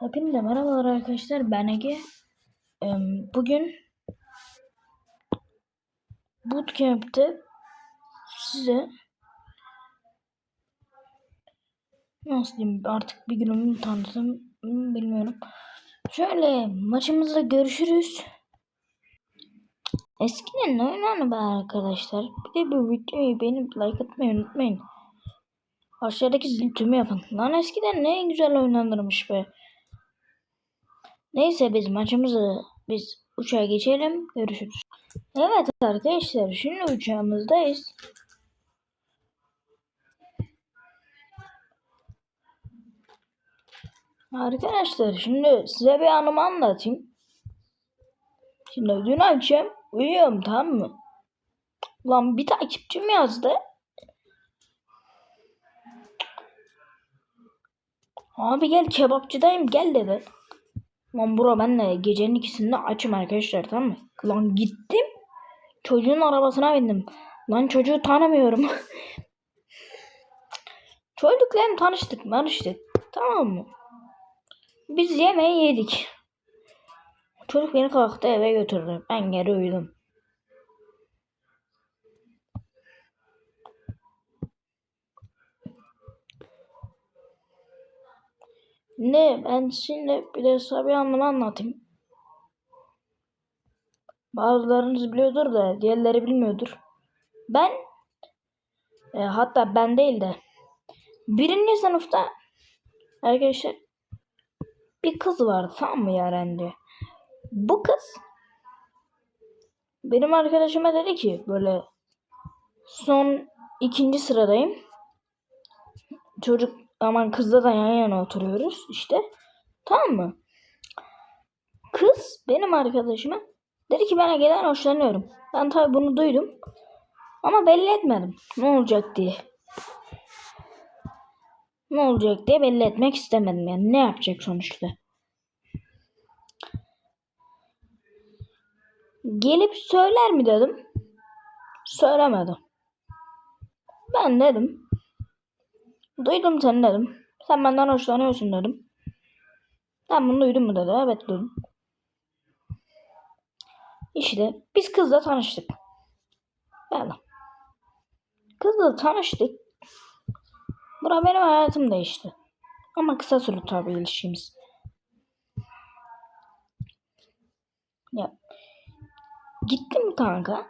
Hepinize merhabalar arkadaşlar. Ben Ege. Bugün Bootcamp'te size nasıl diyeyim artık bir günümü tanıtım bilmiyorum. Şöyle maçımızda görüşürüz. Eskiden ne oynanı be arkadaşlar? Bir de bu videoyu beğenip like atmayı unutmayın. Aşağıdaki zil tümü yapın. Lan eskiden ne güzel oynanırmış be. Neyse biz maçımızı biz uçağa geçelim. Görüşürüz. Evet arkadaşlar şimdi uçağımızdayız. Arkadaşlar şimdi size bir anımı anlatayım. Şimdi dün akşam uyuyorum tamam mı? Lan bir takipçim yazdı. Abi gel kebapçıdayım gel dedi. Lan bro ben gecenin ikisinde açım arkadaşlar tamam mı? Lan gittim. Çocuğun arabasına bindim. Lan çocuğu tanımıyorum. Çocukla hem tanıştık tanıştık. Tamam mı? Biz yemeği yedik. Çocuk beni kalktı eve götürdü. Ben geri uyudum. Ne ben şimdi bir de size bir anlamı anlatayım. Bazılarınız biliyordur da diğerleri bilmiyordur. Ben e, hatta ben değil de birinci sınıfta arkadaşlar bir kız vardı tamam mı Yaren diye. Bu kız benim arkadaşıma dedi ki böyle son ikinci sıradayım. Çocuk aman kızla da yan yana oturuyoruz işte. Tamam mı? Kız benim arkadaşıma dedi ki ben Ege'den hoşlanıyorum. Ben tabi bunu duydum. Ama belli etmedim. Ne olacak diye. Ne olacak diye belli etmek istemedim yani. Ne yapacak sonuçta? Gelip söyler mi dedim. Söylemedi. Ben dedim. Duydum seni dedim. Sen benden hoşlanıyorsun dedim. Ben bunu duydum mu dedi. Evet duydum. İşte biz kızla tanıştık. Böyle. Kızla tanıştık. Bura benim hayatım değişti. Ama kısa sürdü tabii ilişkimiz. Ya. Gittim kanka.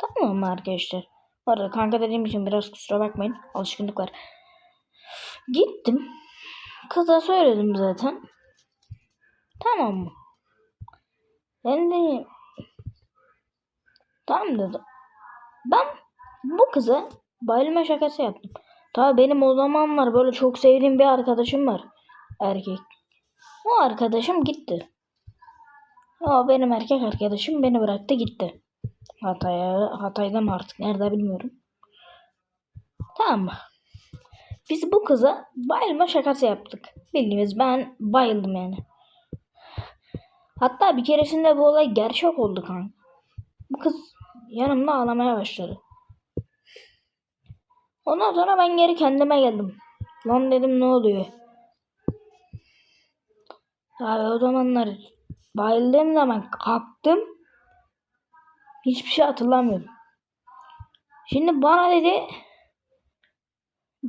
Tamam mı arkadaşlar? Bu arada kanka dediğim için biraz kusura bakmayın. Alışkınlık var. Gittim. Kıza söyledim zaten. Tamam mı? Ben de tamam dedim. Ben bu kıza bayılma şakası yaptım. Tabii benim o zamanlar böyle çok sevdiğim bir arkadaşım var. Erkek. O arkadaşım gitti. O benim erkek arkadaşım beni bıraktı gitti. Hatay'a, Hatay'da mı artık nerede bilmiyorum. Tamam mı? Biz bu kıza bayılma şakası yaptık. Bildiğimiz ben bayıldım yani. Hatta bir keresinde bu olay gerçek oldu kanka. Bu kız yanımda ağlamaya başladı. Ondan sonra ben geri kendime geldim. Lan dedim ne oluyor? Abi o zamanlar bayıldığım zaman kalktım. Hiçbir şey hatırlamıyorum. Şimdi bana dedi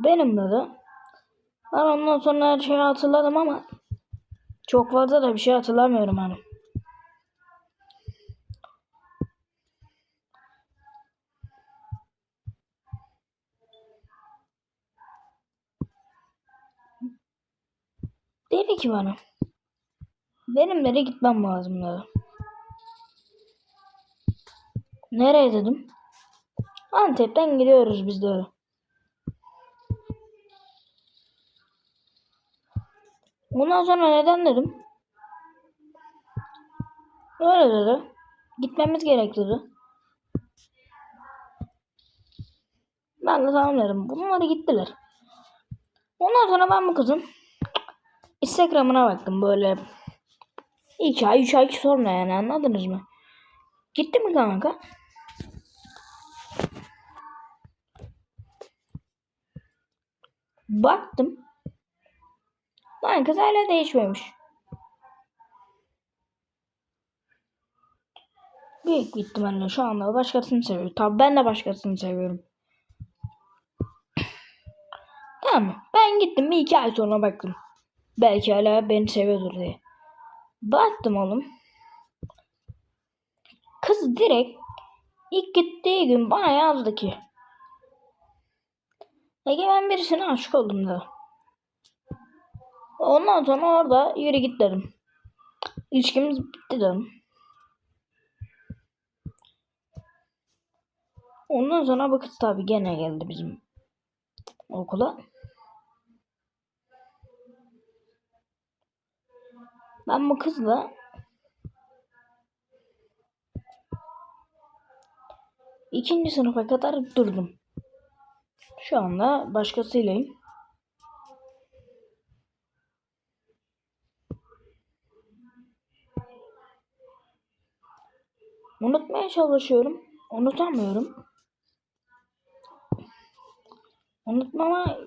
benim dedi. Ben ondan sonra her şeyi hatırladım ama çok fazla da bir şey hatırlamıyorum hani. Dedi ki bana. Benim nereye gitmem lazım dedi. Nereye dedim. Antep'ten gidiyoruz biz dedi. Ondan sonra neden dedim. Öyle dedi. Gitmemiz gerek dedi. Ben de tamam dedim. Bunlar gittiler. Ondan sonra ben bu kızın Instagram'ına baktım böyle 2 ay 3 ay sonra yani anladınız mı? Gitti mi kanka? Baktım. Lan kız hala değişmemiş. Büyük bir ihtimalle şu anda başkasını seviyor. Tabi ben de başkasını seviyorum. Tamam Ben gittim bir iki ay sonra baktım. Belki hala beni seviyordur diye. Baktım oğlum. Kız direkt ilk gittiği gün bana yazdı ki. Ege ben birisine aşık oldum da. Ondan sonra orada yürü git dedim. İlişkimiz bitti dedim. Ondan sonra bu kız tabi gene geldi bizim okula. Ben bu kızla ikinci sınıfa kadar durdum. Şu anda başkasıylayım. Unutmaya çalışıyorum. Unutamıyorum. Unutmama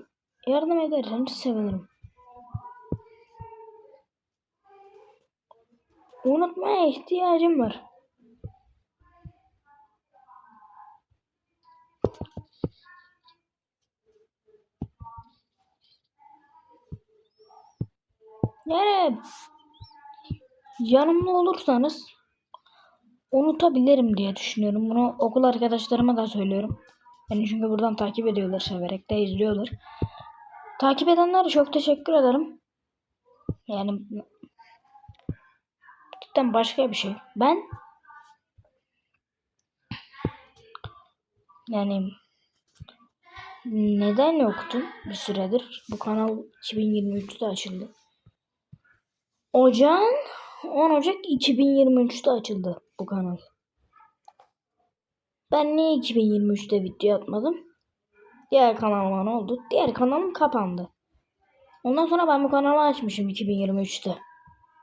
yardım ederseniz sevinirim. Unutmaya ihtiyacım var. Yani yanımda olursanız unutabilirim diye düşünüyorum. Bunu okul arkadaşlarıma da söylüyorum. Beni çünkü buradan takip ediyorlar severek de izliyorlar. Takip edenlere çok teşekkür ederim. Yani cidden başka bir şey. Ben yani neden yoktum bir süredir? Bu kanal 2023'te açıldı. Ocağın 10 Ocak 2023'te açıldı bu kanal. Ben niye 2023'te video atmadım? Diğer kanalıma ne oldu? Diğer kanalım kapandı. Ondan sonra ben bu kanalı açmışım 2023'te.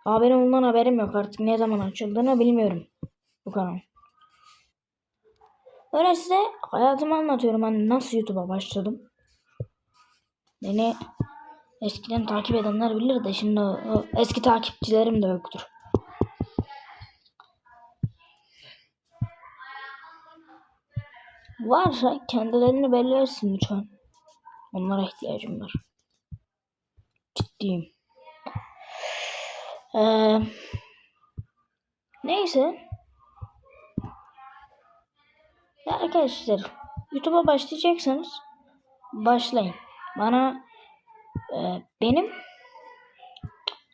Aa benim ondan haberim yok artık ne zaman açıldığını bilmiyorum bu kanal. Öyle size hayatımı anlatıyorum hani nasıl YouTube'a başladım. Beni eskiden takip edenler bilir de şimdi o, o eski takipçilerim de yoktur. Varsa kendilerini belli etsin lütfen. Onlara ihtiyacım var. Ciddiyim. Ee, neyse. Ya arkadaşlar YouTube'a başlayacaksanız başlayın. Bana e, benim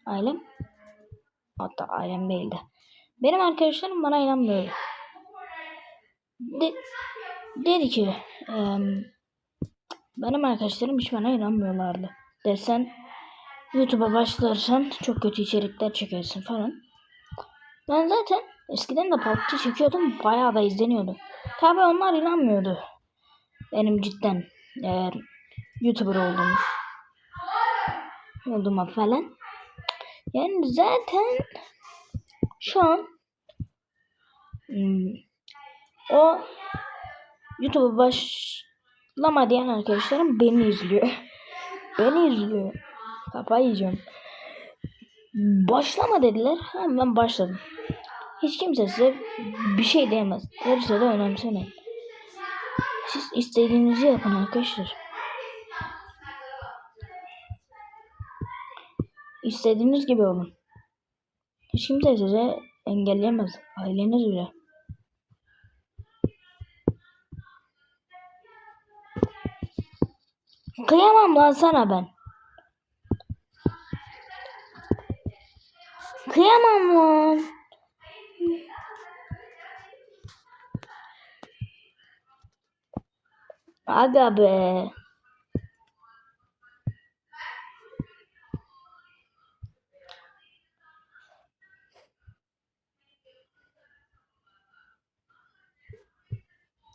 ailem hatta ailem değil de benim arkadaşlarım bana inanmıyor. De, dedi ki e, benim arkadaşlarım hiç bana inanmıyorlardı. Desen YouTube'a başlarsan çok kötü içerikler çekersin falan. Ben zaten eskiden de PUBG çekiyordum. Bayağı da izleniyordu. Tabi onlar inanmıyordu. Benim cidden e, YouTuber olduğumu. Olduğuma falan. Yani zaten şu an hmm, o YouTube'a başlama diyen arkadaşlarım beni izliyor. beni izliyor. Kafayı yiyeceğim. Başlama dediler. Hemen başladım. Hiç kimse size bir şey diyemez. Derse de önemsemeyin. Siz istediğinizi yapın arkadaşlar. İstediğiniz gibi olun. Hiç kimse size engelleyemez. Aileniz bile. Kıyamam lan sana ben. Kıyamam lan. Aga be.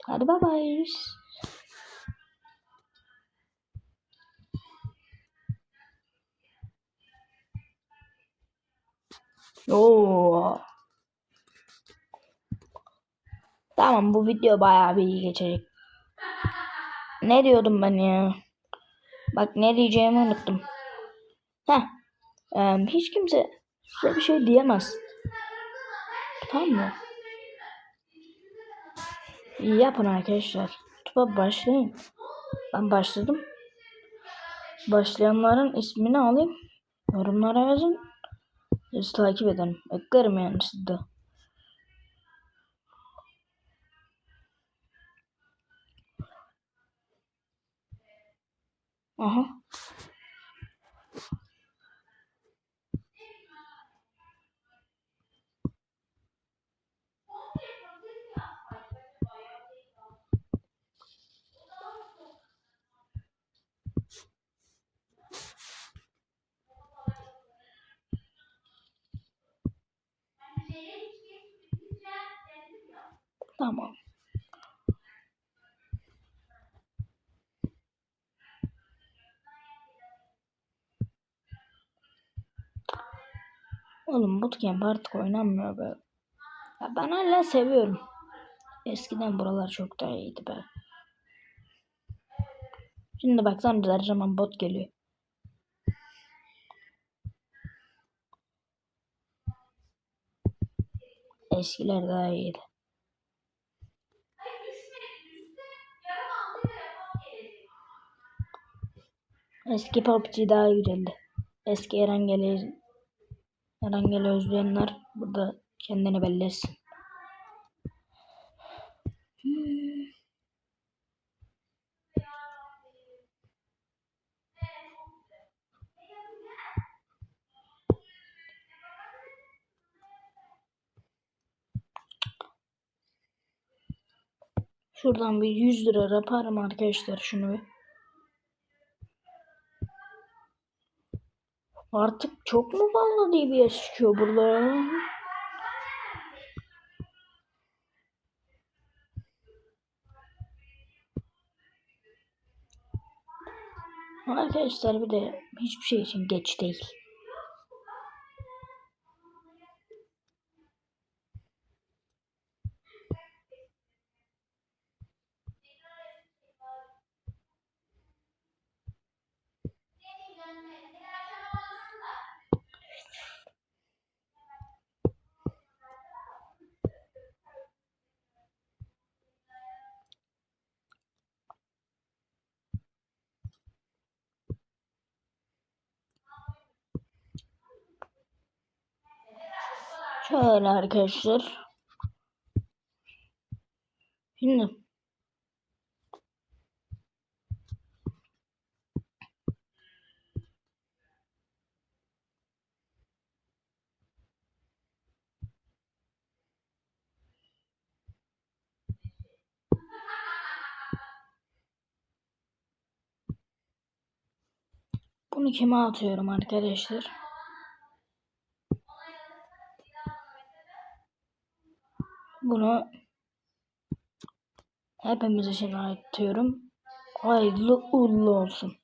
Hadi bye bye. Oo. Tamam bu video bayağı bir iyi geçecek. Ne diyordum ben ya? Bak ne diyeceğimi unuttum. Heh. Ee, hiç kimse size bir şey diyemez. Tamam mı? Yapın arkadaşlar. YouTube'a başlayın. Ben başladım. Başlayanların ismini alayım. Yorumlara yazın. Sizi takip edin. Eklerim yani sizde. Aha. Tamam. Oğlum bootcamp artık oynanmıyor be. Ya ben hala seviyorum. Eskiden buralar çok daha iyiydi be. Şimdi baksana her zaman bot geliyor. Eskiler daha iyiydi. Eski PUBG daha güzeldi. Eski Erangel'i Erangel özleyenler burada kendini belli etsin. Şuradan bir 100 lira yaparım arkadaşlar şunu bir. Artık çok mu fazla DBS çıkıyor burada? Arkadaşlar bir de hiçbir şey için geç değil. Şöyle arkadaşlar. Şimdi Bunu kime atıyorum arkadaşlar? Bunu hepimiz için atıyorum. Hayırlı uğurlu olsun.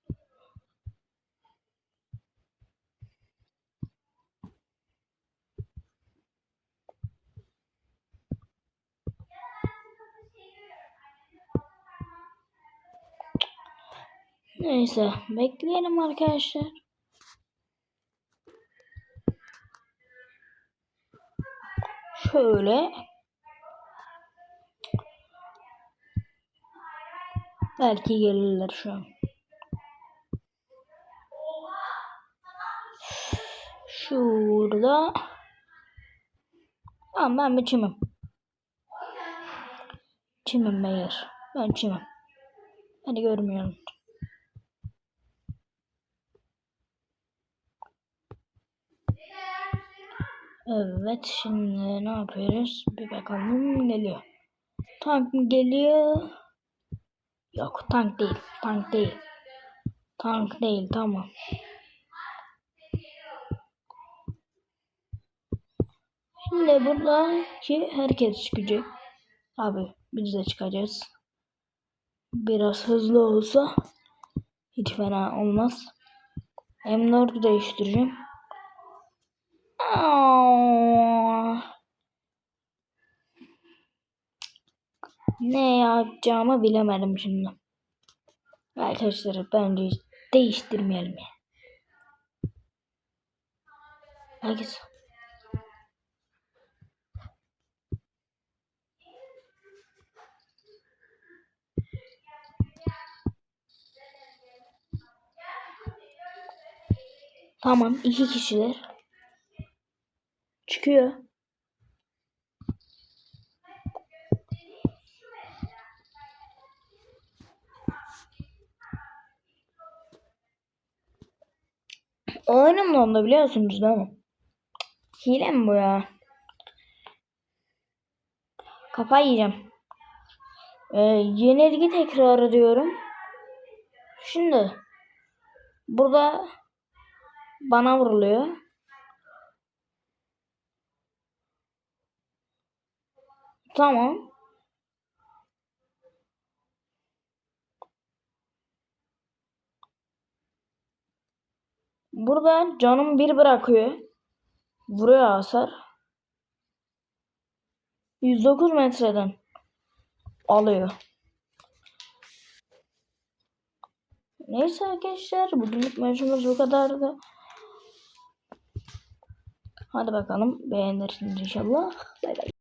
Neyse bekleyelim arkadaşlar. Şöyle belki gelirler şu an. Şurada Tamam ben bir çimim. Çimim beyler. Ben çimim. Hadi görmüyorum. Evet şimdi ne yapıyoruz? Bir bakalım geliyor. Tank mı geliyor? Yok tank değil. Tank değil. Tank değil tamam. Şimdi buradaki herkes çıkacak. Abi biz de çıkacağız. Biraz hızlı olsa hiç fena olmaz. M4'ü değiştireceğim. Aa. ne yapacağımı bilemedim şimdi. Arkadaşlar bence hiç değiştirmeyelim ya. Herkes. Tamam iki kişiler. Çıkıyor. Oyunum dondu biliyorsunuz değil mi? Hile mi bu ya? Kafayı yiyeceğim. Ee, yenilgi tekrarı diyorum. Şimdi burada bana vuruluyor. Tamam. Burada canım bir bırakıyor. Vuruyor hasar. 109 metreden alıyor. Neyse arkadaşlar bugünlük maçımız bu kadardı. Hadi bakalım beğenirsiniz inşallah. Bay bay.